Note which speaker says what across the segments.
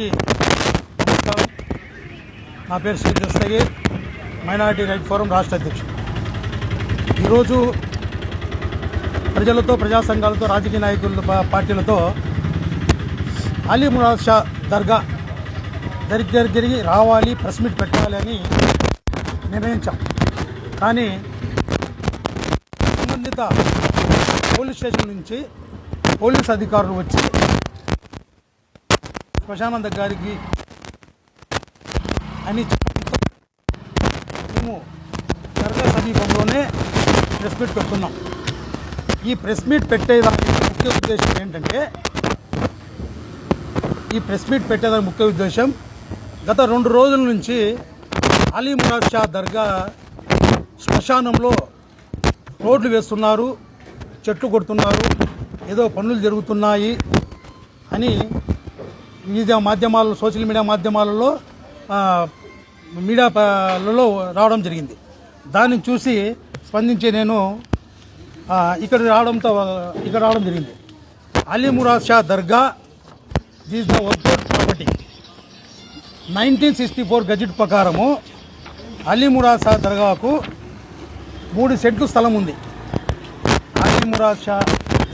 Speaker 1: అందరికీ నమస్కారం. నా పేరు Shri Dastagir minority right forum రాష్ట్ర అధ్యక్షుడు. ఈరోజు ప్రజలతో ప్రజా సంఘాలతో రాజకీయ నాయకులతో పార్టీలతో అలీ మురాద్ షా దర్గా జరిగి జరిగి రావాలి ప్రెస్ మీట్ పెట్టాలి అని నిర్ణయించాం. కానీ సంబంధిత పోలీస్ స్టేషన్ నుంచి పోలీస్ అధికారులు వచ్చి శ్మశానంద గారికి అని చెప్పడంతో మేము దర్గా సమీపంలోనే ప్రెస్ మీట్ పెడుతున్నాం ఈ ప్రెస్ మీట్ పెట్టేదానికి ముఖ్య ఉద్దేశం ఏంటంటే ఈ ప్రెస్ మీట్ పెట్టేదానికి ముఖ్య ఉద్దేశం గత రెండు రోజుల నుంచి అలీ మురాద్ షా దర్గా శ్మశానంలో రోడ్లు వేస్తున్నారు చెట్లు కొడుతున్నారు ఏదో పనులు జరుగుతున్నాయి అని మీడియా మాధ్యమాలలో సోషల్ మీడియా మాధ్యమాలలో మీడియాలలో రావడం జరిగింది. దాన్ని చూసి స్పందించి నేను ఇక్కడ రావడంతో ఇక్కడ రావడం జరిగింది. అలీ మురాద్ షా దర్గా these the work out property nineteen sixty four gazette ప్రకారము అలీ మురాద్ షా దర్గాకు మూడు సెంట్లు స్థలం ఉంది. అలీ మురాద్ షా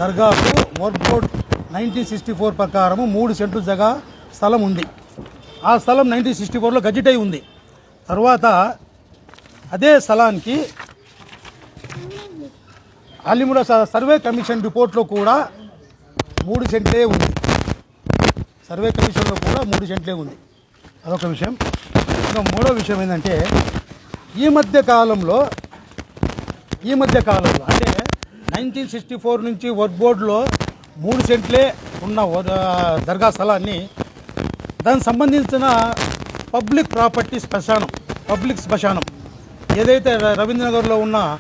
Speaker 1: దర్గాకు వర్క్ బోర్డ్ నైన్టీన్ సిక్స్టీ ఫోర్ ప్రకారము మూడు సెంట్లు జగా స్థలం ఉంది. ఆ స్థలం నైన్టీన్ సిక్స్టీ ఫోర్లో గజిట్ అయి ఉంది. తర్వాత అదే స్థలానికి అలీమురా సర్వే కమిషన్ రిపోర్ట్లో కూడా మూడు సెంట్లే ఉంది. సర్వే కమిషన్లో కూడా మూడు సెంట్లే ఉంది. అదొక విషయం. ఇంకా మూడో విషయం ఏంటంటే ఈ మధ్య కాలంలో ఈ మధ్య కాలంలో అంటే నైన్టీన్ సిక్స్టీ ఫోర్ నుంచి వర్క్ బోర్డులో మూడు సెంట్లే ఉన్న దర్గా స్థలాన్ని దానికి సంబంధించిన పబ్లిక్ ప్రాపర్టీ శ్మశానం పబ్లిక్ శ్మశానం. ఏదైతే ర- రవీంద్రనగర్లో ఉన్న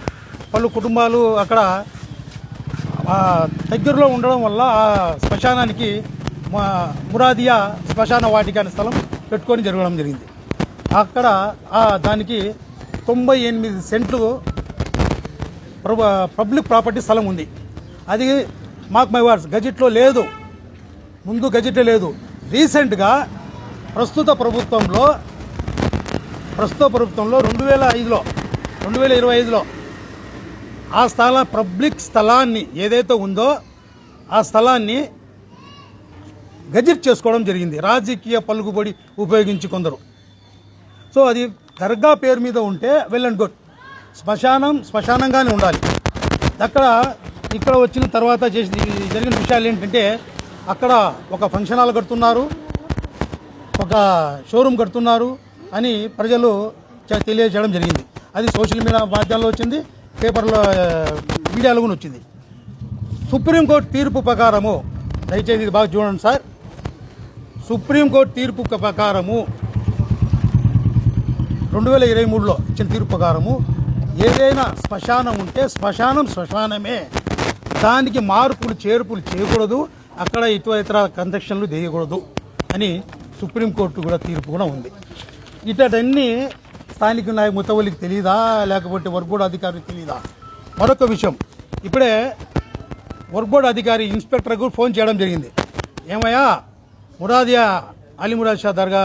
Speaker 1: పలు కుటుంబాలు అక్కడ దగ్గరలో ఉండడం వల్ల ఆ శ్మశానానికి మా మురాదియా శ్మశాన వాటిక అనే స్థలం పెట్టుకొని జరగడం జరిగింది. అక్కడ ఆ దానికి తొంభై ఎనిమిది సెంట్లు ప్రభు- పబ్లిక్ ప్రాపర్టీ స్థలం ఉంది. అది మాకు మై వార్డ్స్ గజెట్లో లేదు. ముందు గజెట్ లేదు. రీసెంట్గా ప్రస్తుత ప్రభుత్వంలో ప్రస్తుత ప్రభుత్వంలో రెండు వేల ఐదులో రెండు వేల ఇరవై ఐదులో ఆ స్థల పబ్లిక్ స్థలాన్ని ఏదైతే ఉందో ఆ స్థలాన్ని గజెట్ చేసుకోవడం జరిగింది. రాజకీయ పలుకుబడి ఉపయోగించి కొందరు. సో అది దర్గా పేరు మీద ఉంటే వెల్ అండ్ గుడ్. శ్మశానం శ్మశానంగానే ఉండాలి. అక్కడ ఇక్కడ వచ్చిన తర్వాత చేసిన జరిగిన విషయాలు ఏంటంటే అక్కడ ఒక ఫంక్షన్ హాల్ కడుతున్నారు ఒక షోరూమ్ కడుతున్నారు అని ప్రజలు తెలియజేయడం జరిగింది. అది సోషల్ మీడియా మాధ్యమాల్లో వచ్చింది పేపర్లో మీడియాలో కూడా వచ్చింది. సుప్రీంకోర్టు తీర్పు ప్రకారము దయచేసి ఇది బాగా చూడండి సార్. సుప్రీంకోర్టు తీర్పు ప్రకారము రెండు వేల ఇరవై మూడులో ఇచ్చిన తీర్పు ప్రకారము ఏదైనా శ్మశానం ఉంటే శ్మశానం శ్మశానమే. దానికి మార్పులు చేర్పులు చేయకూడదు. అక్కడ ఇతర ఇతర కన్స్ట్రక్షన్లు చేయకూడదు అని సుప్రీంకోర్టు కూడా తీర్పు కూడా ఉంది. ఇటన్నీ స్థానిక నాయ ముతవలికి తెలియదా లేకపోతే వర్క్ అధికారికి తెలియదా మరొక విషయం. ఇప్పుడే వర్క్ అధికారి ఇన్స్పెక్టర్కు ఫోన్ చేయడం జరిగింది. ఏమయ్యా మురాదియా అలీ మురాద్ షా దర్గా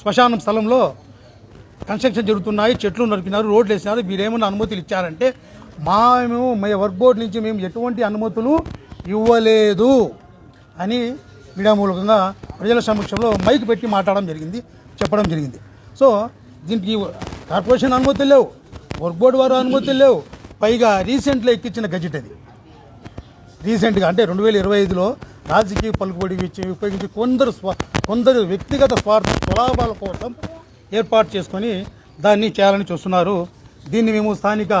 Speaker 1: శ్మశానం స్థలంలో కన్స్ట్రక్షన్ జరుగుతున్నాయి చెట్లు నరికినారు రోడ్లు వేసినారు మీరేమన్నా అనుమతులు ఇచ్చారంటే మేము మా వర్క్ బోర్డు నుంచి మేము ఎటువంటి అనుమతులు ఇవ్వలేదు అని మీడియా మూలకంగా ప్రజల సమక్షంలో మైక్ పెట్టి మాట్లాడడం జరిగింది చెప్పడం జరిగింది. సో దీనికి కార్పొరేషన్ అనుమతులు లేవు వర్క్ బోర్డు వారు అనుమతులు లేవు. పైగా రీసెంట్లో ఎక్కించిన గజెట్ అది. రీసెంట్గా అంటే రెండు వేల ఇరవై ఐదులో రాజకీయ పలుకుబడి ఇచ్చి ఉపయోగించి కొందరు స్వ కొందరు వ్యక్తిగత స్వార్థ స్వలాభాల కోసం ఏర్పాటు చేసుకొని దాన్ని చేయాలని చూస్తున్నారు. దీన్ని మేము స్థానిక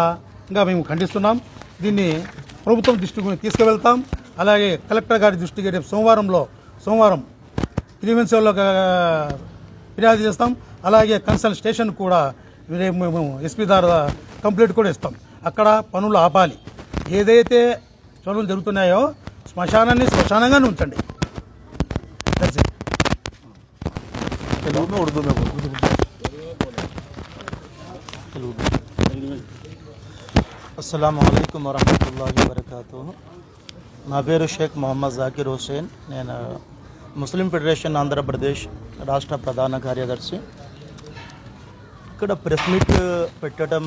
Speaker 1: ఇంకా మేము ఖండిస్తున్నాం. దీన్ని ప్రభుత్వం దృష్టికి తీసుకువెళ్తాం. అలాగే కలెక్టర్ గారి దృష్టికి రేపు సోమవారంలో సోమవారం గ్రీవెన్స్లో ఫిర్యాదు చేస్తాం. అలాగే కన్సల్ట్ స్టేషన్ కూడా మేము ఎస్పీ ద్వారా కంప్లీట్ కూడా ఇస్తాం. అక్కడ పనులు ఆపాలి. ఏదైతే పనులు జరుగుతున్నాయో శ్మశానాన్ని శ్మశానంగానే ఉంచండి.
Speaker 2: తెలుగు తెలుగు అస్సలం అయికం వరహమూల వరకాతు నా పేరు షేక్ మొహమ్మద్ జాకిర్ హుసేన్ నేను ముస్లిం ఫెడరేషన్ ఆంధ్రప్రదేశ్ రాష్ట్ర ప్రధాన కార్యదర్శి. ఇక్కడ ప్రెస్ మీట్ పెట్టడం